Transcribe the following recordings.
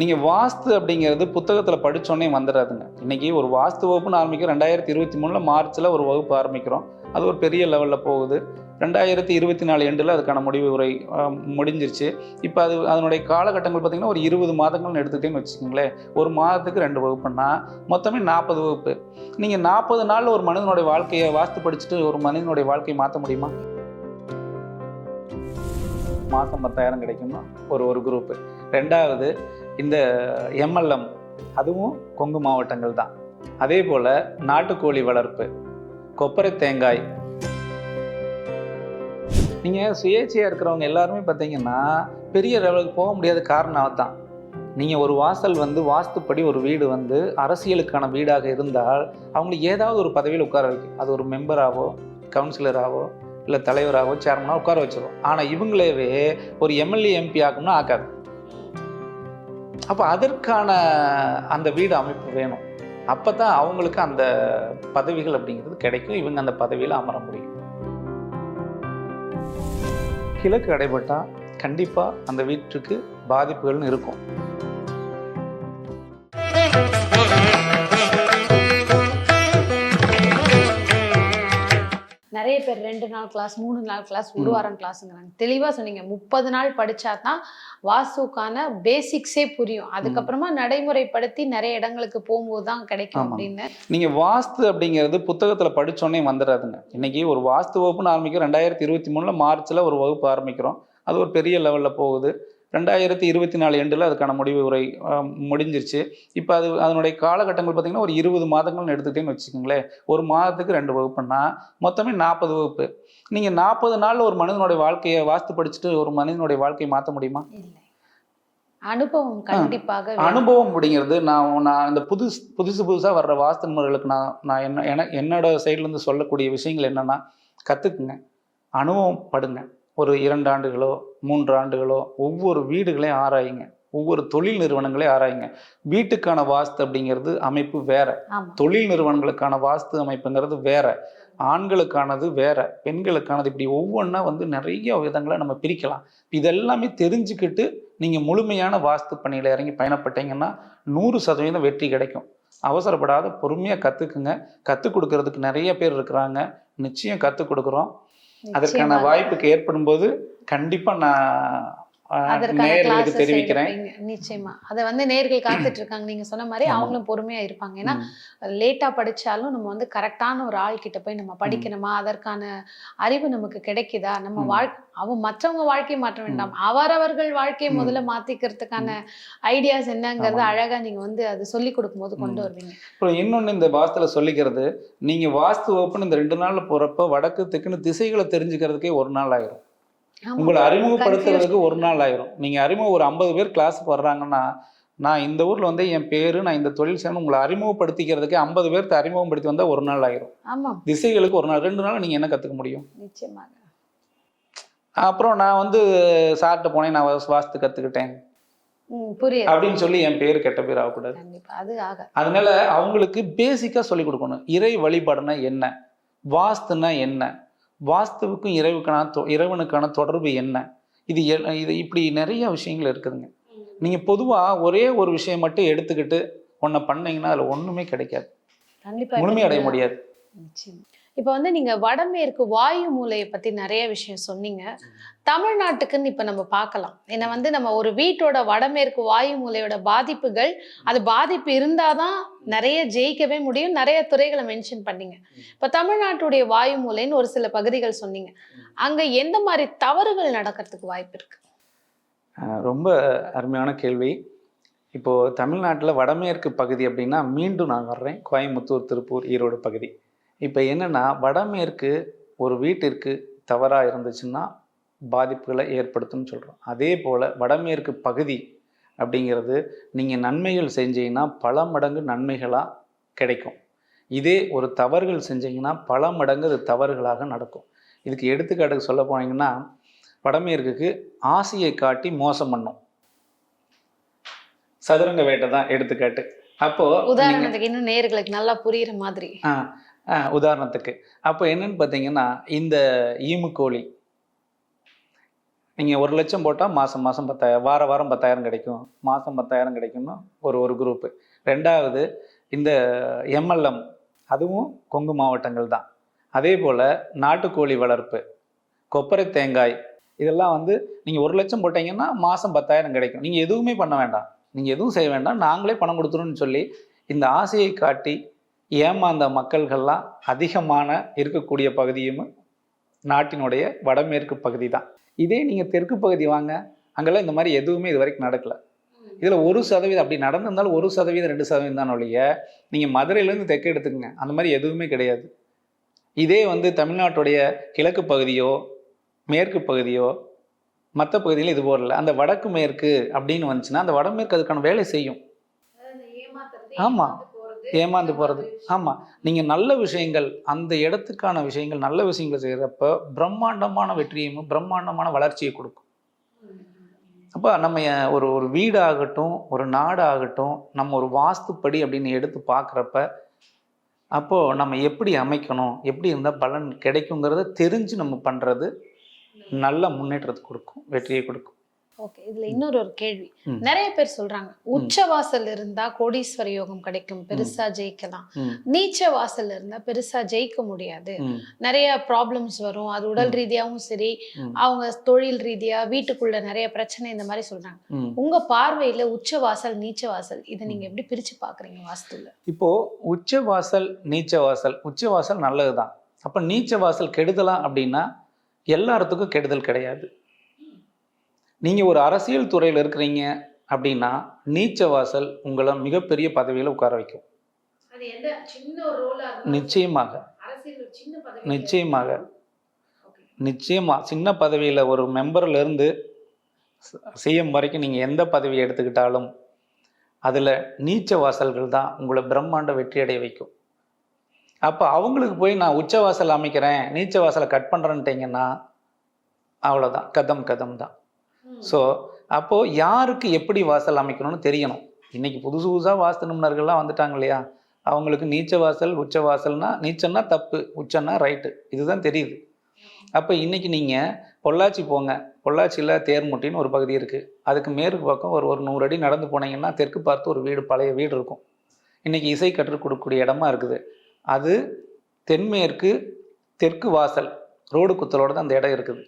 நீங்கள் வாஸ்து அப்படிங்கிறது புத்தகத்தில் படிச்சோன்னே வந்துடாதுங்க இன்றைக்கி ஒரு வாஸ்து வகுப்புன்னு ஆரம்பிக்கிறோம். ரெண்டாயிரத்தி இருபத்தி மூணில் மார்ச்சில் ஒரு வகுப்பு ஆரம்பிக்கிறோம். அது ஒரு பெரிய லெவலில் போகுது. ரெண்டாயிரத்தி இருபத்தி நாலு எண்டில் அதுக்கான முடிவு உரை முடிஞ்சிருச்சு. இப்போ அது அதனுடைய காலகட்டங்கள் பார்த்திங்கன்னா ஒரு இருபது மாதங்கள்னு எடுத்துக்கிட்டேன்னு வச்சுக்கோங்களேன். ஒரு மாதத்துக்கு ரெண்டு வகுப்புன்னா மொத்தமே நாற்பது வகுப்பு. நீங்கள் நாற்பது நாளில் ஒரு மனிதனுடைய வாழ்க்கையை வாஸ்து படிச்சுட்டு ஒரு மனிதனுடைய வாழ்க்கையை மாற்ற முடியுமா? மாதம் பத்தாயிரம் கிடைக்குமா? ஒரு ஒரு குரூப்பு ரெண்டாவது இந்த எம்எல்எம் அதுவும் கொங்கு மாவட்டங்கள் தான். அதே போல் நாட்டுக்கோழி வளர்ப்பு கொப்பரை தேங்காய். நீங்கள் சுயேட்சையாக இருக்கிறவங்க எல்லாருமே பார்த்தீங்கன்னா பெரிய லெவலுக்கு போக முடியாத காரணம் தான் நீங்கள் ஒரு வாசல் வந்து வாஸ்துப்படி ஒரு வீடு வந்து அரசியலுக்கான வீடாக இருந்தால் அவங்களுக்கு ஏதாவது ஒரு பதவியில் உட்கார வைக்கும். அது ஒரு மெம்பராகவோ கவுன்சிலராகவோ இல்லை தலைவராகவோ சேர்மனாக உட்கார வச்சிடும் ஆனால் இவங்களேவே ஒரு எம்எல்ஏ எம்பி ஆகும்னா ஆக்காது. அப்போ அதற்கான அந்த வீடு அமைப்பு வேணும். அப்போ தான் அவங்களுக்கு அந்த பதவிகள் அப்படிங்கிறது கிடைக்கும். இவங்க அந்த பதவியில் அமர முடியும். கிழக்கு அடைபட்டால் கண்டிப்பாக அந்த வீட்டுக்கு பாதிப்புகள்னு இருக்கும். நிறைய பேர் ரெண்டு நாள் கிளாஸ் மூணு நாள் கிளாஸ் ஒரு. வாரம் கிளாஸுங்கிறாங்க தெளிவா சொன்னீங்க. முப்பது நாள் படிச்சா தான் வாஸ்துக்கான பேசிக்ஸே புரியும். அதுக்கப்புறமா நடைமுறைப்படுத்தி நிறைய இடங்களுக்கு போகும்போது தான் கிடைக்கும். அப்படின்னு. நீங்கள் வாஸ்து அப்படிங்கிறது புத்தகத்தில் படிச்சோன்னே வந்துடாதுங்க இன்னைக்கு ஒரு வாஸ்து வகுப்புன்னு ஆரம்பிக்கிறோம். ரெண்டாயிரத்தி இருபத்தி மூணில் மார்ச்சில் ஒரு வகுப்பு ஆரம்பிக்கிறோம். அது ஒரு பெரிய லெவலில் போகுது. ரெண்டாயிரத்தி இருபத்தி நாலு எண்டில் அதுக்கான முடிவு உரை முடிஞ்சிருச்சு. இப்போ அது அதனுடைய காலகட்டங்கள் பார்த்திங்கன்னா ஒரு இருபது மாதங்கள்னு எடுத்துக்கிட்டேன்னு வச்சுக்கோங்களேன். ஒரு மாதத்துக்கு ரெண்டு வகுப்புன்னா மொத்தமே நாற்பது வகுப்பு. நீங்கள் நாற்பது நாளில் ஒரு மனிதனுடைய வாழ்க்கையை வாஸ்து படிச்சுட்டு ஒரு மனிதனுடைய வாழ்க்கையை மாற்ற முடியுமா? அனுபவம் கண்டிப்பாக. அனுபவம் அப்படிங்கிறது நான் நான் இந்த புதுசு புதுசு புதுசாக வர்ற வாஸ்து முறைகளுக்கு நான் நான் என்ன என என்னோட சைட்லேருந்து சொல்லக்கூடிய விஷயங்கள் என்னென்னா கற்றுக்குங்க அனுபவம் படுங்க. ஒரு இரண்டு ஆண்டுகளோ மூன்று ஆண்டுகளோ ஒவ்வொரு வீடுகளையும் ஆராயுங்க. ஒவ்வொரு தொழில் நிறுவனங்களையும் ஆராயுங்க. வீட்டுக்கான வாஸ்து அப்படிங்கிறது அமைப்பு வேற. தொழில் நிறுவனங்களுக்கான வாஸ்து அமைப்புங்கிறது வேற. ஆண்களுக்கானது வேற. பெண்களுக்கானது இப்படி ஒவ்வொன்றா வந்து நிறைய விதங்களை நம்ம பிரிக்கலாம். இதெல்லாமே தெரிஞ்சுக்கிட்டு நீங்கள் முழுமையான வாஸ்து பணியில் இறங்கி பயணப்பட்டீங்கன்னா நூறு சதவீதம் வெற்றி கிடைக்கும். அவசரப்படாத பொறுமையாக கற்றுக்குங்க கற்றுக் கொடுக்கறதுக்கு நிறைய பேர் இருக்கிறாங்க. நிச்சயம் கற்றுக் கொடுக்குறோம். அதற்கான. வாய்ப்புக்கு ஏற்படும் போது கண்டிப்பாக நான் classes தெரிவிக்கிறேன். நிச்சயமா அதை வந்து நேர்கள் காத்துட்டு இருக்காங்க நீங்க சொன்ன மாதிரி. அவங்களும் பொறுமையா இருப்பாங்க ஏன்னா. லேட்டா படிச்சாலும் நம்ம வந்து கரெக்டான ஒரு ஆள் கிட்ட போய் நம்ம படிக்கணுமா அதற்கான அறிவு நமக்கு கிடைக்குதா நம்ம. வாழ் அவன் மற்றவங்க வாழ்க்கையை மாற்ற வேண்டாம் அவரவர்கள் வாழ்க்கையை. முதல்ல மாத்திக்கிறதுக்கான ஐடியாஸ் என்னங்கறத. அழகா நீங்க வந்து அது சொல்லி கொடுக்கும்போது கொண்டு. வருவீங்க அப்புறம் இன்னொன்று இந்த வாஸ்துல சொல்லிக்கிறது நீங்கள் வாஸ்து ஓப்பன் இந்த ரெண்டு நாளில் போகிறப்ப வடக்கு தெக்குன்னு திசைகளை தெரிஞ்சுக்கிறதுக்கே ஒரு நாள் ஆயிரும். உங்களை அறிமுகப்படுத்துறதுக்கு ஒரு நாள் ஆயிரும். நீங்கள் அறிமுகம் ஒரு ஐம்பது பேர் கிளாஸுக்கு வர்றாங்கன்னா நான் இந்த ஊரில் வந்து என் பேர் நான் இந்த தொழில் செய்யணும் உங்களை அறிமுகப்படுத்திக்கிறதுக்கு ஐம்பது பேர்த்த அறிமுகப்படுத்தி வந்தால் ஒரு நாள் ஆயிரும். திசைகளுக்கு ஒரு நாள் ரெண்டு நாள் நீங்கள் என்ன கற்றுக்க முடியும்? நிச்சயமாக. அப்புறம் நான் வந்து சார்கிட்ட போனேன் நான் வாஸ்- வாஸ்து கற்றுக்கிட்டேன் ம், புரியுது. அப்படின்னு சொல்லி என் பேர் கெட்ட பேர் ஆகக்கூடாது. அது ஆக. அதனால அவங்களுக்கு பேசிக்காக சொல்லிக் கொடுக்கணும். இறை வழிபாடுனா என்ன? வாஸ்துனா என்ன? வாஸ்துவுக்கும் இறைவுக்கான இறைவனுக்கான தொடர்பு என்ன? இது இது இப்படி நிறைய விஷயங்கள் இருக்குதுங்க. நீங்கள் பொதுவாக ஒரே ஒரு விஷயம் மட்டும் எடுத்துக்கிட்டு ஒன்றை பண்ணீங்கன்னா அதில் ஒன்றுமே கிடைக்காது. முழுமையடைய முடியாது. இப்போ வந்து நீங்கள் வடமேற்கு வாயு மூலையை பற்றி நிறைய விஷயம் சொன்னீங்க. தமிழ்நாட்டுக்குன்னு இப்போ நம்ம பார்க்கலாம். ஏன்னா வந்து நம்ம ஒரு வீட்டோட வடமேற்கு வாயு மூலையோட பாதிப்புகள் அது பாதிப்பு இருந்தால் தான் நிறைய ஜெயிக்கவே முடியும். நிறைய துறைகளை மென்ஷன் பண்ணீங்க. இப்போ தமிழ்நாட்டுடைய வாயு மூலைன்னு ஒரு சில பகுதிகள் சொன்னீங்க. அங்கே எந்த மாதிரி தவறுகள் நடக்கிறதுக்கு வாய்ப்பு இருக்கு? ரொம்ப அருமையான கேள்வி. இப்போது தமிழ்நாட்டில் வடமேற்கு பகுதி அப்படின்னா மீண்டும் நான் வர்றேன். கோயம்புத்தூர் திருப்பூர் ஈரோடு பகுதி. இப்போ என்னென்னா வடமேற்கு ஒரு வீட்டிற்கு தவறாக இருந்துச்சுன்னா பாதிப்புகளை ஏற்படுத்தும்னு சொல்கிறோம் அதே போல் வடமேற்கு பகுதி அப்படிங்கிறது நீங்கள் நன்மைகள் செஞ்சீங்கன்னா பல மடங்கு நன்மைகளாக கிடைக்கும். இதே ஒரு தவறுகள் செஞ்சீங்கன்னா பல மடங்கு அது தவறுகளாக நடக்கும். இதுக்கு எடுத்துக்காட்டுக்கு சொல்ல போனீங்கன்னா வடமேற்குக்கு ஆசையை காட்டி மோசம் பண்ணும். சதுரங்க வேட்டை தான் எடுத்துக்காட்டு. அப்போ உதாரணத்துக்கு இன்னும் நேர்களுக்கு நல்லா புரியுற மாதிரி. உதாரணத்துக்கு. அப்போ என்னன்னு பார்த்தீங்கன்னா இந்த ஈமு கோழி நீங்கள் ஒரு லட்சம் போட்டால் மாதம் மாதம் பத்தாயிரம் வார வாரம் பத்தாயிரம் கிடைக்கும். மாதம் பத்தாயிரம் கிடைக்கும்னு ஒரு ஒரு குரூப்பு ரெண்டாவது இந்த எம்எல்எம் அதுவும் கொங்கு மாவட்டங்கள் தான். அதே போல் நாட்டுக்கோழி வளர்ப்பு கொப்பரை தேங்காய் இதெல்லாம் வந்து நீங்கள் ஒரு லட்சம் போட்டீங்கன்னா மாதம் பத்தாயிரம் கிடைக்கும். நீங்கள் எதுவுமே பண்ண வேண்டாம். நீங்கள் எதுவும் செய்ய வேண்டாம். நாங்களே பணம் கொடுத்துருன்னு சொல்லி இந்த ஆசையை காட்டி ஏமாந்த மக்கள்கள்லாம் அதிகமான இருக்கக்கூடிய பகுதியும் நாட்டினுடைய வடமேற்கு பகுதி தான். இதே நீங்கள் தெற்கு பகுதி வாங்க அங்கெல்லாம் இந்த மாதிரி எதுவுமே இது வரைக்கும் நடக்கல. இதில் ஒரு சதவீதம் அப்படி நடந்திருந்தாலும் ஒரு சதவீதம் ரெண்டு சதவீதம் தான் ஒழிய நீங்கள் மதுரையிலேருந்து தெற்கு எடுத்துக்கங்க. அந்த மாதிரி எதுவுமே கிடையாது. இதே வந்து தமிழ்நாட்டுடைய கிழக்கு பகுதியோ மேற்கு பகுதியோ மற்ற பகுதியில் இது போடல அந்த வடக்கு மேற்கு அப்படின்னு வந்துச்சுன்னா அந்த வடமேற்கு அதுக்கான வேலை செய்யும். ஆமா. ஏமாந்து போகிறது ஆமாம் நீங்கள் நல்ல விஷயங்கள் அந்த இடத்துக்கான விஷயங்கள் நல்ல விஷயங்களை செய்கிறப்ப பிரம்மாண்டமான வெற்றியையும் பிரம்மாண்டமான வளர்ச்சியை கொடுக்கும். அப்போ நம்ம ஒரு ஒரு வீடாகட்டும் ஒரு நாடாகட்டும் நம்ம ஒரு வாஸ்துப்படி அப்படின்னு எடுத்து பார்க்குறப்ப அப்போது நம்ம எப்படி அமைக்கணும் எப்படி இருந்தால் பலன் கிடைக்குங்கிறத தெரிஞ்சு நம்ம பண்ணுறது நல்ல முன்னேற்றத்தை கொடுக்கும் வெற்றியை கொடுக்கும். ஓகே இதுல இன்னொரு ஒரு கேள்வி. நிறைய பேர் சொல்றாங்க உச்ச வாசல் இருந்தா கோடீஸ்வர யோகம் கிடைக்கும் பெருசா ஜெயிக்கலாம். நீச்ச வாசல் இருந்தா பெருசா ஜெயிக்க முடியாது. நிறைய ப்ராப்ளம்ஸ் வரும் அது உடல். ரீதியாவும் சரி அவங்க தொழில் ரீதியா வீட்டுக்குள்ள நிறைய பிரச்சனை இந்த மாதிரி சொல்றாங்க. உங்க பார்வையில உச்ச வாசல் நீச்ச வாசல் இதை நீங்க எப்படி பிரிச்சு பாக்குறீங்க வாஸ்துல? இப்போ உச்ச வாசல் நீச்ச வாசல் உச்ச வாசல் நல்லது தான் அப்போ நீச்ச வாசல் கெடுதலா அப்படின்னா எல்லாத்துக்கும் கெடுதல் கிடையாது. நீங்கள் ஒரு அரசியல் துறையில் இருக்கிறீங்க அப்படின்னா நீச்ச வாசல் உங்களை மிகப்பெரிய பதவியில் உட்கார வைக்கும். நிச்சயமாக. நிச்சயமாக. நிச்சயமா. சின்ன பதவியில் ஒரு மெம்பர்ல இருந்து சிஎம் வரைக்கும் நீங்கள் எந்த பதவி எடுத்துக்கிட்டாலும் அதில் நீச்ச வாசல்கள் தான் உங்களை பிரம்மாண்ட வெற்றி அடைய வைக்கும். அப்போ அவங்களுக்கு போய் நான் உச்ச வாசல் அமைக்கிறேன் நீச்ச வாசலை கட் பண்ணுறேன்ட்டீங்கன்னா அவ்வளோதான் கதம் கதம் தான். ஸோ அப்போது யாருக்கு எப்படி வாசல் அமைக்கணும்னு தெரியணும்? இன்னைக்கு புதுசு புதுசாக வாஸ்து நிபுணர்கள்லாம் வந்துட்டாங்க இல்லையா? அவங்களுக்கு நீச்ச வாசல் உச்ச வாசல்னா நீச்சன்னா தப்பு உச்சன்னா ரைட்டு இதுதான் தெரியுது. அப்போ இன்றைக்கி நீங்கள் பொள்ளாச்சி போங்க. பொள்ளாச்சியில் தேர்முட்டின்னு ஒரு பகுதி இருக்குது அதுக்கு மேற்கு பக்கம் ஒரு ஒரு நூறு அடி நடந்து போனீங்கன்னா தெற்கு பார்த்து ஒரு வீடு பழைய வீடு இருக்கும். இன்றைக்கி இசை கற்றுக் கொடுக்கக்கூடிய இடமா இருக்குது. அது தென்மேற்கு தெற்கு வாசல் ரோடு குத்தலோடு தான் அந்த இடம் இருக்குது.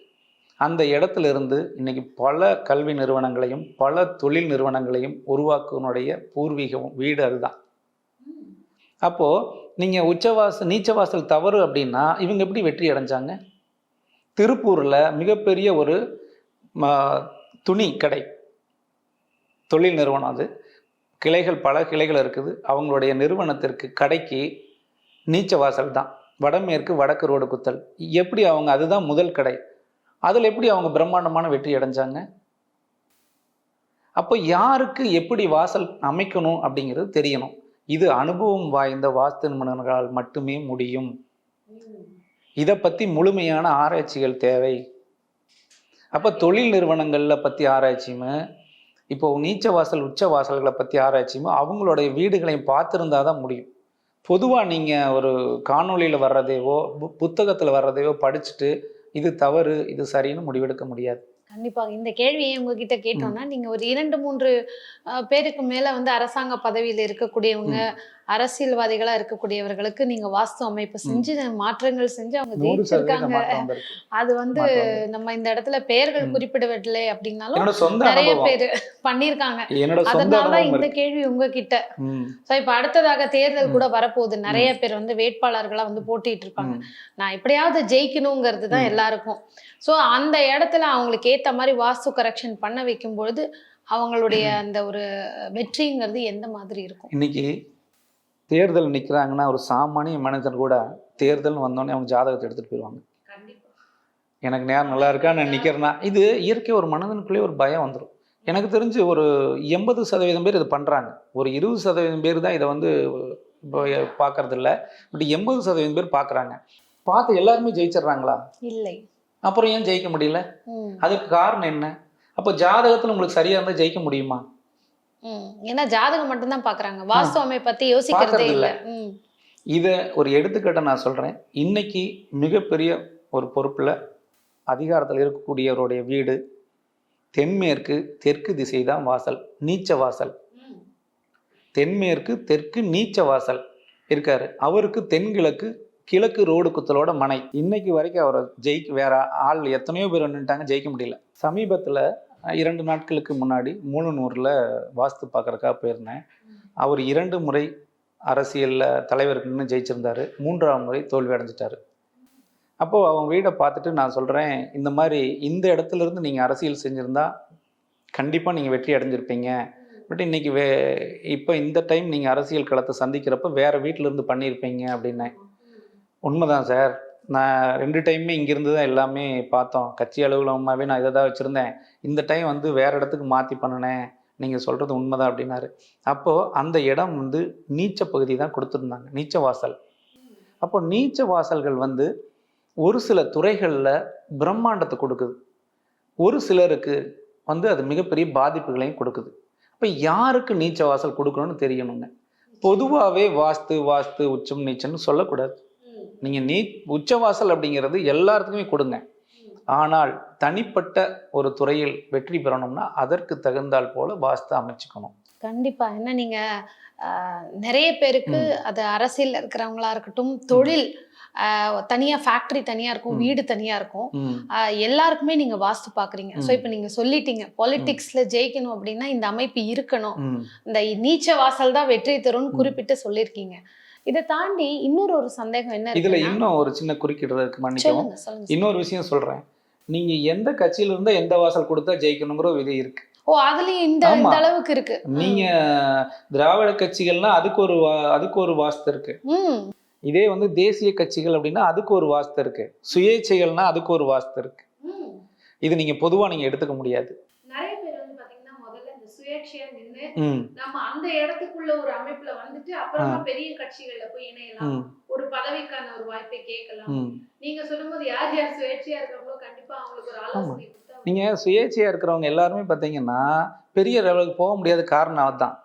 அந்த இடத்துல இருந்து இன்னைக்கு பல கல்வி நிறுவனங்களையும் பல தொழில் நிறுவனங்களையும் உருவாக்குனுடைய பூர்வீகம் வீடு அதுதான். அப்போது நீங்கள் உச்சவாசல் நீச்சவாசல் தவறு அப்படின்னா இவங்க எப்படி வெற்றி அடைஞ்சாங்க? திருப்பூரில் மிகப்பெரிய ஒரு ம, துணி கடை தொழில் நிறுவனம் அது. கிளைகள் பல கிளைகள் இருக்குது. அவங்களுடைய நிறுவனத்திற்கு கடைக்கு நீச்சவாசல் தான். வடமேற்கு வடக்கு ரோடு குத்தல். எப்படி அவங்க அதுதான் முதல் கடை? அதில் எப்படி அவங்க பிரம்மாண்டமான வெற்றி அடைஞ்சாங்க? அப்போ யாருக்கு எப்படி வாசல் அமைக்கணும் அப்படிங்கிறது தெரியணும். இது அனுபவம் வாய்ந்த வாஸ்து நிபுணர்களால் மட்டுமே முடியும். இதை பற்றி முழுமையான ஆராய்ச்சிகள் தேவை. அப்போ தொழில் நிறுவனங்களில் பற்றி ஆராய்ச்சியுமே இப்போ நீச்ச வாசல் உச்ச வாசல்களை பற்றி ஆராய்ச்சியுமே அவங்களுடைய வீடுகளையும் பார்த்துருந்தா தான் முடியும். பொதுவாக நீங்கள் ஒரு காணொளியில் வர்றதையோ பு- புத்தகத்தில் வர்றதையோ படிச்சுட்டு இது தவறு இது சரின்னு முடிவெடுக்க முடியாது. கண்டிப்பாக இந்த கேள்வியை உங்ககிட்ட கேட்டோம்னா நீங்க ஒரு இரண்டு மூன்று பேருக்கு மேல வந்து அரசாங்க பதவியில இருக்கக்கூடியவங்க அரசியல்வாதிகளா இருக்கக்கூடியவர்களுக்கு நீங்க வாஸ்து அமைப்பு செஞ்சு மாற்றங்கள் செஞ்சு அவங்க ஜெயிச்சிருக்காங்க. அது வந்து. நம்ம இந்த இடத்துல பெயர்கள். குறிப்பிடவில்லை அப்படின்னாலும் நிறைய பேர் பண்ணிருக்காங்க என்னோட சொந்த அதனாலதான் இந்த கேள்வி உங்ககிட்ட. சோ இப்ப அடுத்ததாக தேர்தல். கூட வரப்போகுது. நிறைய பேர் வந்து வேட்பாளர்களா வந்து போட்டிட்டு இருப்பாங்க. நான் எப்படியாவது ஜெயிக்கணுங்கிறது தான். எல்லாருக்கும். ஸோ அந்த இடத்துல அவங்களுக்கு ஏத்த மாதிரி வாஸ்து கரெக்ஷன் பண்ண வைக்கும் பொழுது அவங்களுடைய அந்த ஒரு வெற்றிங்கிறது எந்த மாதிரி இருக்கும்? இன்னைக்கு தேர்தல் நிற்கிறாங்கன்னா ஒரு சாமானிய மனிதன் கூட தேர்தல்னு வந்தோடனே அவங்க ஜாதகத்தை எடுத்துட்டு போயிடுவாங்க. எனக்கு நேரம் நல்லா இருக்கா நான் நிற்கிறேன்னா இது இயற்கை ஒரு மனிதனுக்குள்ளேயே ஒரு பயம் வந்துடும் எனக்கு தெரிஞ்சு ஒரு எண்பது சதவீதம் பேர் இது பண்ணுறாங்க ஒரு இருபது சதவீதம் பேர் தான் இதை வந்து இப்போ பார்க்கறது இல்ல பட் எண்பது சதவீதம் பேர் பார்க்குறாங்க. பார்த்து எல்லாருமே ஜெயிச்சிடுறாங்களா? இல்லை. அப்புறம் ஏன் ஜெயிக்க முடியல? அதுக்கு காரணம் என்ன? அப்போ ஜாதகத்தில் உங்களுக்கு சரியா இருந்தால் ஜெயிக்க முடியுமா. ஏன்னா ஜாதகம் மட்டும்தான் பாக்குறாங்க. வாஸ்து அமைப்பை பத்தி யோசிக்கிறதே இல்ல. இதை ஒரு எடுத்துக்காட்டை நான் சொல்கிறேன் இன்னைக்கு மிகப்பெரிய ஒரு பொறுப்பில் அதிகாரத்தில் இருக்கக்கூடியவருடைய வீடு தென்மேற்கு தெற்கு திசை தான் வாசல் நீச்ச வாசல். தென்மேற்கு தெற்கு நீச்ச வாசல் இருக்காரு. அவருக்கு தென்கிழக்கு கிழக்கு ரோடு குத்தலோட மனை. இன்னைக்கு வரைக்கும் அவரை ஜெயிக்க வேற ஆள் எத்தனையோ பேர் நின்றுட்டாங்க ஜெயிக்க முடியல. சமீபத்தில் இரண்டு நாட்களுக்கு முன்னாடி மூணுநூறில் வாஸ்து பார்க்குறக்கா போயிருந்தேன். அவர் இரண்டு முறை அரசியலில் தலைவருக்கு நின்று ஜெயிச்சிருந்தாரு. மூன்றாவது முறை தோல்வி அடைஞ்சிட்டாரு. அப்போது அவன் வீடை பார்த்துட்டு நான் சொல்கிறேன் இந்த மாதிரி இந்த இடத்துல இருந்து நீங்கள் அரசியல் செஞ்சுருந்தா கண்டிப்பாக நீங்கள் வெற்றி அடைஞ்சிருப்பீங்க. பட் இன்னைக்கு வே இப்போ இந்த டைம் நீங்கள் அரசியல் களத்தை சந்திக்கிறப்ப வேறு இருந்து பண்ணியிருப்பீங்க அப்படின்னேன். உண்மைதான் சார். நான் ரெண்டு டைமே இங்கேருந்து தான் எல்லாமே பார்த்தோம். கட்சி அலுவலகமாகவே நான் இதை தான் வச்சுருந்தேன். இந்த டைம் வந்து வேறு இடத்துக்கு மாற்றி பண்ணினேன். நீங்கள் சொல்கிறது உண்மைதான் அப்படின்னாரு. அப்போது அந்த இடம் வந்து நீச்ச பகுதி தான் கொடுத்துருந்தாங்க. நீச்ச வாசல். அப்போ நீச்ச வாசல்கள் வந்து ஒரு சில துறைகளில் பிரம்மாண்டத்தை கொடுக்குது. ஒரு சிலருக்கு வந்து அது மிகப்பெரிய பாதிப்புகளையும் கொடுக்குது. அப்போ யாருக்கு நீச்ச வாசல் கொடுக்கணும்னு தெரியணுங்க? பொதுவாகவே வாஸ்து வாஸ்து உச்சம் நீச்சம்னு சொல்லக்கூடாது. நீங்கள் நீ உச்சவாசல் அப்படிங்கிறது எல்லாத்துக்குமே கொடுங்க. ஆனால் தனிப்பட்ட ஒரு துறையில் வெற்றி பெறணும்னா அதற்கு தகுந்தால் போல வாஸ்து அமைச்சுக்கணும். கண்டிப்பா. என்ன நீங்க நிறைய பேருக்கு அது அரசியல்ல இருக்கிறவங்களா இருக்கட்டும் தொழில் தனியா ஃபேக்டரி தனியா இருக்கும். வீடு தனியா இருக்கும். எல்லாருக்குமே நீங்க வாஸ்து பாக்குறீங்க. சோ இப்ப நீங்க சொல்லிட்டீங்க பாலிடிக்ஸ்ல ஜெயிக்கணும் அப்படின்னா இந்த அமைப்பு இருக்கணும். இந்த நீச்ச வாசல் தான் வெற்றி தரும்னு. குறிப்பிட்டு சொல்லியிருக்கீங்க. இதை தாண்டி இன்னொரு ஒரு சந்தேகம் என்ன இதுல இன்னும் ஒரு சின்ன குறுக்கிடுறது இருக்கு மன்னிக்கவும். இன்னொரு விஷயம் சொல்றேன். நீங்க எந்த கட்சியில இருந்தா எந்த வாசல் கொடுத்தா ஜெயிக்கணுங்கிற விதி இருக்கு. ஓ அதுலயும் இந்த அளவுக்கு இருக்கு. நீங்க திராவிட கட்சிகள்னா அதுக்கு ஒரு வா- அதுக்கு ஒரு வாஸ்து இருக்கு. ம். இதே வந்து தேசிய கட்சிகள் அப்படின்னா அதுக்கு ஒரு வாஸ்து இருக்கு. சுயேட்சைகள்னா அதுக்கு ஒரு வாஸ்து இருக்கு. ம். இது நீங்க பொதுவா நீங்க எடுத்துக்க முடியாது. நிறைய பேர் வந்து பாத்தீங்கன்னா முதல்ல இந்த சுயேட்சையா ம். நம்ம அந்த இடத்துக்குள்ள ஒரு அமைப்புல வந்துட்டு அப்புறமா பெரிய கட்சிகள்ல போய் இணையலாம். ஒரு பதவிக்கான ஒரு வாய்ப்பை கேட்கலாம். நீங்க சொல்லும்போது யார் யார் சுயேட்சையா இருக்காங்களோ கண்டிப்பா அவங்களுக்கு ஒரு ஆலோசனை நீங்க சுயேட்சையா இருக்கிறவங்க எல்லாருமே பார்த்தீங்கன்னா பெரிய லெவலுக்கு போக முடியாத காரணம் அதுதான்.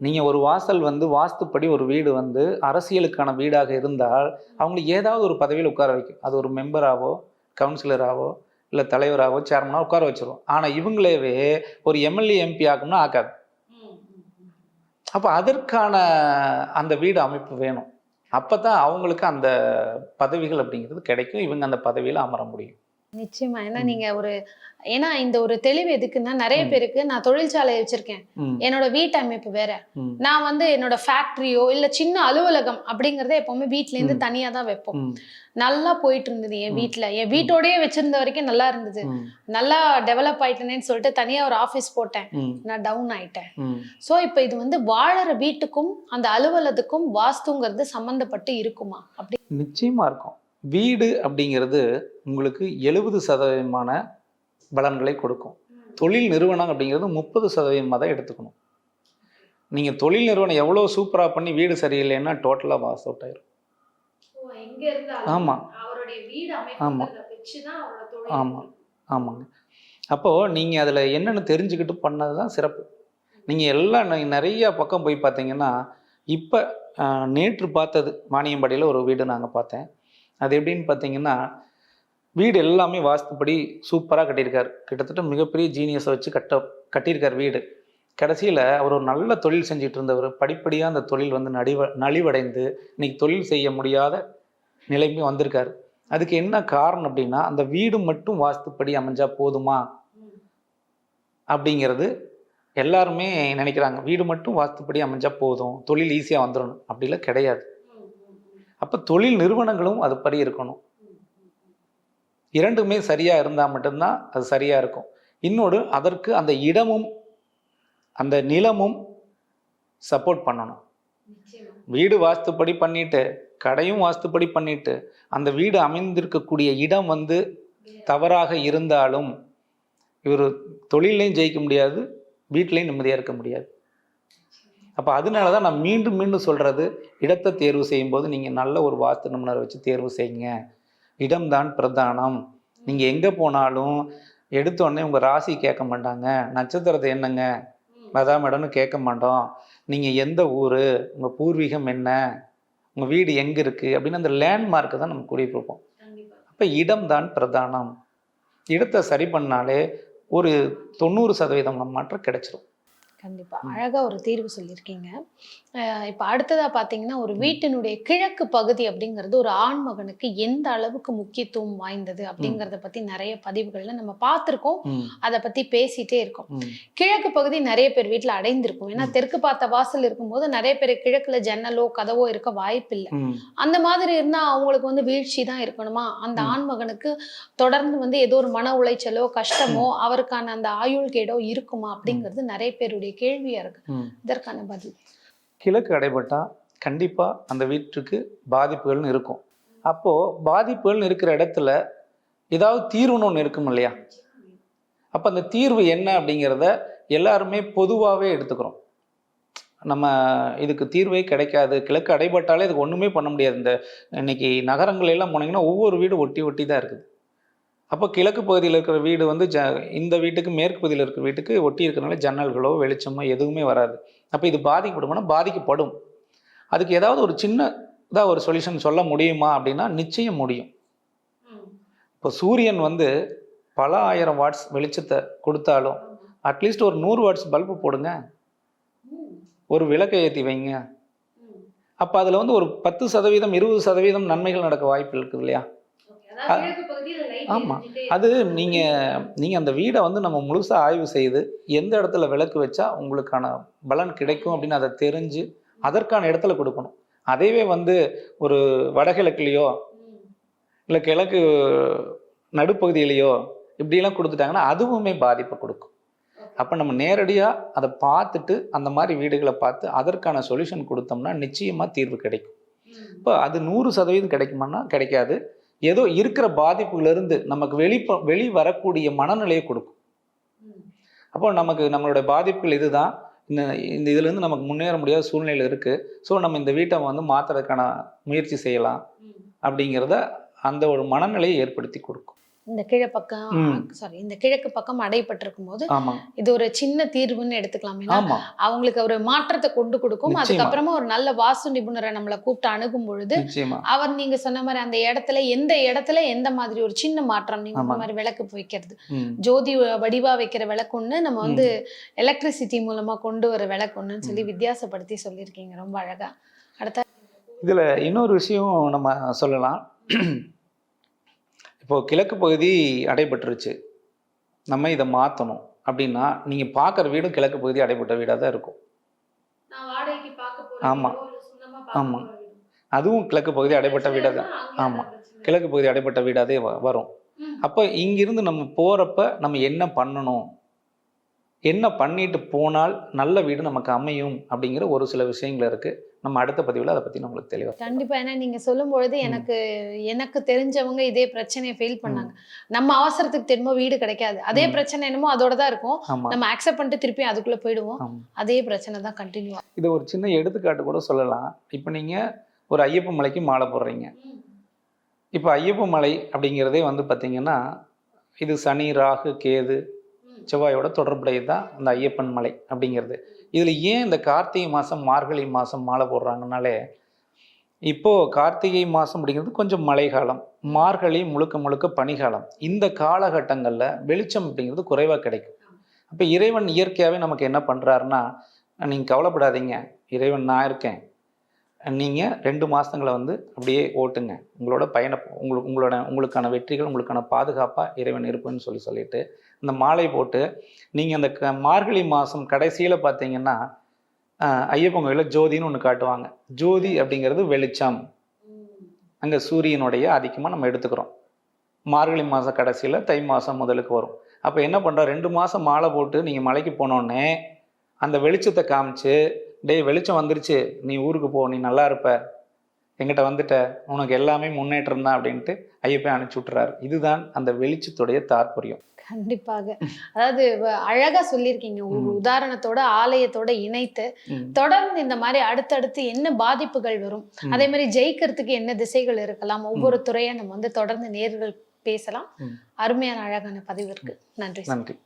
நீங்க ஒரு வாசல் வந்து வாஸ்துப்படி ஒரு வீடு வந்து அரசியலுக்கான வீடாக இருந்தால் அவங்களை ஏதாவது ஒரு பதவியில் உட்கார வைக்கும். அது ஒரு மெம்பராவோ கவுன்சிலராவோ இல்லை தலைவராகவோ சேர்மனாக உட்கார வச்சிரும். ஆனால் இவங்களேவே ஒரு எம்எல்ஏ எம்பி ஆகும்னா ஆக்காது. அப்போ அதற்கான அந்த வீடு அமைப்பு வேணும். அப்போ தான் அவங்களுக்கு அந்த பதவிகள் அப்படிங்கிறது கிடைக்கும். இவங்க அந்த பதவியில் அமர முடியும். நிச்சயமா. ஏன்னா. நீங்க ஒரு ஏன்னா இந்த ஒரு தெளிவு எதுக்குன்னா நிறைய. பேருக்கு நான் தொழிற்சாலை வச்சிருக்கேன். என்னோட வீட்டு அமைப்பு வேற. நான் வந்து என்னோட ஃபேக்டரியோ இல்ல சின்ன அலுவலகம் அப்படிங்கறத எப்பவுமே வீட்ல இருந்து. தனியா தான் வைப்போம். நல்லா போயிட்டு இருந்தது என் ம். வீட்ல. என் வீட்டோடயே வச்சிருந்த வரைக்கும் நல்லா இருந்தது. நல்லா டெவலப் ஆயிட்டேனேன்னு சொல்லிட்டு தனியா ஒரு ஆபீஸ் போட்டேன். நான் டவுன் ஆயிட்டேன். சோ இப்போ இது வந்து வாழற வீட்டுக்கும் அந்த அலுவலகத்துக்கும் வாஸ்துங்கிறது சம்பந்தப்பட்டு இருக்குமா? அப்படி நிச்சயமா இருக்கும். வீடு அப்படிங்கிறது உங்களுக்கு எழுபது சதவீதமான பலன்களை கொடுக்கும். தொழில் நிறுவனம் அப்படிங்கிறது முப்பது சதவீதமாக தான் எடுத்துக்கணும். நீங்கள் தொழில் நிறுவனம் எவ்வளோ சூப்பராக பண்ணி வீடு சரியில்லைன்னா டோட்டலாக வாஸ் அவுட் ஆயிரும். எங்க இருந்தாலும் ஆமா. அவருடைய வீடு ஆமா. வச்சுதான் அவரோட ஆமா. ஆமாங்க. அப்போது நீங்கள் அதில் என்னென்னு தெரிஞ்சுக்கிட்டு பண்ணது தான் சிறப்பு நீங்கள் எல்லாம் நிறைய பக்கம் போய் பார்த்தீங்கன்னா இப்போ நேற்று பார்த்தது வாணியம்பாடியில் ஒரு வீடு நாங்கள் பார்த்தேன். அது எப்படின்னு பார்த்தீங்கன்னா வீடு எல்லாமே வாஸ்துப்படி சூப்பராக கட்டியிருக்கார். கிட்டத்தட்ட மிகப்பெரிய ஜீனியஸை வச்சு கட்ட கட்டியிருக்கார் வீடு. கடைசியில் அவர் ஒரு நல்ல தொழில் செஞ்சுட்டு இருந்தவர். படிப்படியாக அந்த தொழில் வந்து நடிவ நலிவடைந்து இன்னைக்கு தொழில் செய்ய முடியாத நிலைமை வந்திருக்கார். அதுக்கு என்ன காரணம் அப்படின்னா அந்த வீடு மட்டும் வாஸ்துப்படி அமைஞ்சா போதுமா? அப்படிங்கிறது எல்லாருமே நினைக்கிறாங்க. வீடு மட்டும் வாஸ்துப்படி அமைஞ்சா போதும். தொழில் ஈஸியாக வந்துடணும். அப்படிலாம் கிடையாது. அப்போ தொழில் நிறுவனங்களும் அதுபடி இருக்கணும். இரண்டுமே சரியாக இருந்தால் மட்டும்தான் அது சரியாக இருக்கும். இன்னொரு அதற்கு அந்த இடமும் அந்த நிலமும் சப்போர்ட் பண்ணணும். வீடு வாஸ்துப்படி பண்ணிட்டு கடையும் வாஸ்துப்படி பண்ணிட்டு அந்த வீடு அமைந்திருக்கக்கூடிய இடம் வந்து தவறாக இருந்தாலும் இவர் தொழிலையும் ஜெயிக்க முடியாது வீட்லேயும் நிம்மதியாக இருக்க முடியாது. அப்போ அதனால தான் நான் மீண்டும் மீண்டும் சொல்கிறது இடத்தை தேர்வு செய்யும்போது நீங்கள் நல்ல ஒரு வாஸ்து நிபுணரை வச்சு தேர்வு செய்யுங்க. இடம்தான் பிரதானம். நீங்கள் எங்கே போனாலும் எடுத்த உடனே உங்கள் ராசி கேட்க மாட்டாங்க. நட்சத்திரத்தை என்னங்க? அதான் மேடம்னு கேட்க மாட்டோம். நீங்கள் எந்த ஊர்? உங்கள் பூர்வீகம் என்ன? உங்கள் வீடு எங்கே இருக்குது அப்படின்னு அந்த லேண்ட்மார்க்கை தான் நம்ம கூடி கொடுப்போம் அப்போ இடம்தான் பிரதானம். இடத்தை சரி பண்ணாலே ஒரு தொண்ணூறு சதவீதம் நம்ம மாற்றம் கிடைச்சிரும். கண்டிப்பா. ம். அழகா ஒரு தீர்வு சொல்லியிருக்கீங்க. இப்ப அடுத்ததா பாத்தீங்கன்னா ஒரு வீட்டினுடைய கிழக்கு பகுதி அப்படிங்கிறது ஒரு ஆண் மகனுக்கு எந்த அளவுக்கு முக்கியத்துவம் வாய்ந்தது அப்படிங்கறத பத்தி நிறைய பதிவுகள்ல நம்ம பார்த்திருக்கோம் அதை பத்தி பேசிட்டே இருக்கோம். கிழக்கு பகுதி நிறைய பேர் வீட்ல அடைந்திருக்கும். ஏன்னா. தெற்கு பார்த்த வாசல் இருக்கும்போது நிறைய பேர் கிழக்குல ஜன்னலோ கதவோ இருக்க வாய்ப்பு இல்லை ம், அந்த மாதிரி இருந்தா அவங்களுக்கு வந்து வீழ்ச்சி தான் இருக்கணுமா? அந்த. ஆண் மகனுக்கு தொடர்ந்து வந்து ஏதோ ஒரு மன உளைச்சலோ கஷ்டமோ அவருக்கான அந்த ஆயுள் கேடோ இருக்குமா அப்படிங்கிறது நிறைய பேருடைய கேள்வியா இருக்கு. ம். இதற்கான பதில். கிழக்கு அடைபட்டா கண்டிப்பா அந்த வீட்டுக்கு பாதிப்புகள்னு இருக்கும். அப்போ பாதிப்புகள்னு இருக்கிற இடத்துல ஏதாவது தீர்வுன்னு ஒன்று இருக்கும் இல்லையா? அப்போ அந்த தீர்வு என்ன அப்படிங்கிறத எல்லாருமே பொதுவாகவே எடுத்துக்கிறோம். நம்ம இதுக்கு தீர்வே கிடைக்காது. கிழக்கு அடைபட்டாலே இதுக்கு ஒன்றுமே பண்ண முடியாது. இந்த இன்னைக்கு நகரங்கள் எல்லாம் போனீங்கன்னா ஒவ்வொரு வீடு ஒட்டி ஒட்டி தான் இருக்குது. அப்போ கிழக்கு பகுதியில் இருக்கிற வீடு வந்து ஜ இந்த வீட்டுக்கு மேற்கு பகுதியில் இருக்கிற வீட்டுக்கு ஒட்டி இருக்கிறனால ஜன்னல்களோ வெளிச்சமோ எதுவுமே வராது. அப்போ இது பாதிக்கப்படுமானா பாதிக்கப்படும். அதுக்கு ஏதாவது ஒரு சின்ன இதாக ஒரு சொல்யூஷன் சொல்ல முடியுமா அப்படின்னா நிச்சயம் முடியும். இப்போ சூரியன் வந்து பல ஆயிரம் வாட்ஸ் வெளிச்சத்தை கொடுத்தாலும் அட்லீஸ்ட் ஒரு நூறு வாட்ஸ் பல்பு போடுங்க. ஒரு விளக்கை ஏற்றி வைங்க. அப்போ அதில் வந்து ஒரு பத்து சதவீதம் இருபது சதவீதம் நன்மைகள் நடக்க வாய்ப்பு இருக்குது இல்லையா? ஆமா. அது நீங்கள் நீங்கள் அந்த வீடை வந்து நம்ம முழுசாக ஆய்வு செய்து எந்த இடத்துல விளக்கு வச்சா உங்களுக்கான பலன் கிடைக்கும் அப்படின்னு அதை தெரிஞ்சு அதற்கான இடத்துல கொடுக்கணும். அதைவே வந்து ஒரு வடகிழக்குலேயோ இல்லை கிழக்கு நடுப்பகுதியிலையோ இப்படியெல்லாம் கொடுத்துட்டாங்கன்னா அதுவுமே பாதிப்பை கொடுக்கும். அப்போ நம்ம நேரடியாக அதை பார்த்துட்டு அந்த மாதிரி வீடுகளை பார்த்து அதற்கான சொல்யூஷன் கொடுத்தோம்னா நிச்சயமாக தீர்வு கிடைக்கும். இப்போ அது நூறு சதவீதம் கிடைக்குமான்னா கிடைக்காது. ஏதோ இருக்கிற பாதிப்புலேருந்து நமக்கு வெளி வெளி வரக்கூடிய மனநிலையை கொடுக்கும். அப்போ நமக்கு நம்மளுடைய பாதிப்புகள் இதுதான். இந்த இந்த இதுலேருந்து நமக்கு முன்னேற முடியாத சூழ்நிலை இருக்குது ஸோ நம்ம இந்த வீட்டை வந்து மாற்றுறதுக்கான முயற்சி செய்யலாம். அப்படிங்கிறத அந்த ஒரு மனநிலையை ஏற்படுத்தி கொடுக்கும். இந்த கிழப்பக்கம் ம். சாரி இந்த கிழக்கு பக்கம் அடைபட்டிருக்கும் போது இது ஒரு சின்ன தீர்வுன்னு எடுத்துக்கலாம். ஏன்னா அவங்களுக்கு ஒரு மாற்றத்தை கொண்டு கொடுக்கும். அதுக்கப்புறமா ஒரு நல்ல வாஸ்து நிபுணரை நம்மளை கூப்பிட்டு அணுகும் பொழுது அவர் நீங்க சொன்ன மாதிரி அந்த இடத்துல எந்த இடத்துல எந்த மாதிரி ஒரு சின்ன மாற்றம் நீங்க சொன்ன. மாதிரி விளக்கு வைக்கிறது. ஜோதி வடிவா வைக்கிற விளக்கு ஒண்ணு நம்ம வந்து எலக்ட்ரிசிட்டி மூலமா கொண்டு வர விளக்கு ஒண்ணுன்னு சொல்லி வித்தியாசப்படுத்தி சொல்லியிருக்கீங்க. ரொம்ப அழகா. அடுத்த இதில் இன்னொரு விஷயம் நம்ம சொல்லலாம். இப்போ கிழக்கு பகுதி அடைபட்டுருச்சு. நம்ம இதை மாற்றணும் அப்படின்னா நீங்கள் பார்க்குற வீடும் கிழக்கு பகுதி அடைபட்ட வீடாக தான் இருக்கும். ஆமா. ஆமா. அதுவும் கிழக்கு பகுதி அடைபட்ட வீடாக தான் ஆமா. கிழக்கு பகுதி அடைபட்ட வீடாகவே வரும். அப்போ இங்கிருந்து நம்ம போகிறப்ப நம்ம என்ன பண்ணணும்? என்ன பண்ணிட்டு போனால் நல்ல வீடு நமக்கு அமையும் அப்படிங்கிற ஒரு சில விஷயங்கள் இருக்குது நம்ம அடுத்த பதிவில் அதை பற்றி நம்மளுக்கு தெளிவாக கண்டிப்பா. ஏன்னா நீங்க சொல்லும் பொழுது ம். எனக்கு எனக்கு தெரிஞ்சவங்க இதே பிரச்சனையை ஃபீல் பண்ணாங்க. நம்ம அவசரத்துக்கு திரும்ப வீடு கிடைக்காது. அதே. பிரச்சனை என்னமோ அதோட தான் இருக்கும். நம்ம அக்செப்ட் பண்ணிட்டு திருப்பி அதுக்குள்ள போயிடுவோம். அதே பிரச்சனை தான் கண்டினியூ இதை ஒரு சின்ன எடுத்துக்காட்டு கூட சொல்லலாம். இப்போ நீங்கள் ஒரு ஐயப்ப மலைக்கு மாலை போடுறீங்க. இப்போ ஐயப்ப மலை அப்படிங்கிறதே வந்து பார்த்தீங்கன்னா இது சனி ராகு கேது செவ்வாயோட தொடர்புடையது தான் அந்த ஐயப்பன் மலை அப்படிங்கிறது. இதில் ஏன் இந்த கார்த்திகை மாதம் மார்கழி மாதம் மாலை போடுறாங்கனாலே இப்போது கார்த்திகை மாதம் அப்படிங்கிறது கொஞ்சம் மழைக்காலம் மார்கழி முழுக்க முழுக்க பனிகாலம் இந்த காலகட்டங்களில் வெளிச்சம் அப்படிங்கிறது குறைவாக கிடைக்கும். அப்போ இறைவன் இயற்கையாகவே நமக்கு என்ன பண்ணுறாருன்னா நீங்கள் கவலைப்படாதீங்க இறைவன் நான் இருக்கேன். நீங்கள் ரெண்டு மாதங்களை வந்து அப்படியே ஓட்டுங்க. உங்களோட பயண உங்களுக்கு உங்களோட உங்களுக்கான வெற்றிகள் உங்களுக்கான பாதுகாப்பாக இறைவன் இருப்புன்னு சொல்லி சொல்லிட்டு இந்த மாலை போட்டு நீங்கள் அந்த க மார்கழி மாதம் கடைசியில் பார்த்தீங்கன்னா ஐயப்பன் கோயிலில் ஜோதின்னு ஒன்று காட்டுவாங்க. ஜோதி அப்படிங்கிறது வெளிச்சம். அங்கே சூரியனுடைய ஆதிக்கமாக நம்ம எடுத்துக்கிறோம். மார்கழி மாதம் கடைசியில் தை மாதம் முதலுக்கு வரும். அப்போ என்ன பண்ணுறோம் ரெண்டு மாதம் மாலை போட்டு நீங்கள் மலைக்கு போனோடனே அந்த வெளிச்சத்தை காமிச்சு டேய் வெளிச்சம் வந்துருச்சு. நீ ஊருக்கு போ. நீ நல்லா இருப்ப. எங்கிட்ட வந்துட்ட. உனக்கு எல்லாமே முன்னேற்றம் தான். அப்படின்ட்டு ஐயப்பன் அனுப்பிச்சி விட்டுறாரு. இதுதான் அந்த வெளிச்சத்துடைய தாற்பயம். கண்டிப்பாக அதாவது அழகா சொல்லியிருக்கீங்க ஒரு. உதாரணத்தோட ஆலயத்தோட இணைத்து. தொடர்ந்து இந்த மாதிரி அடுத்தடுத்து என்ன பாதிப்புகள் வரும். அதே மாதிரி ஜெயிக்கிறதுக்கு என்ன திசைகள் இருக்கலாம் ஒவ்வொரு துறையா நம்ம வந்து தொடர்ந்து நேர்கள் பேசலாம். அருமையான அழகான பதிவு இருக்கு நன்றி. நன்றி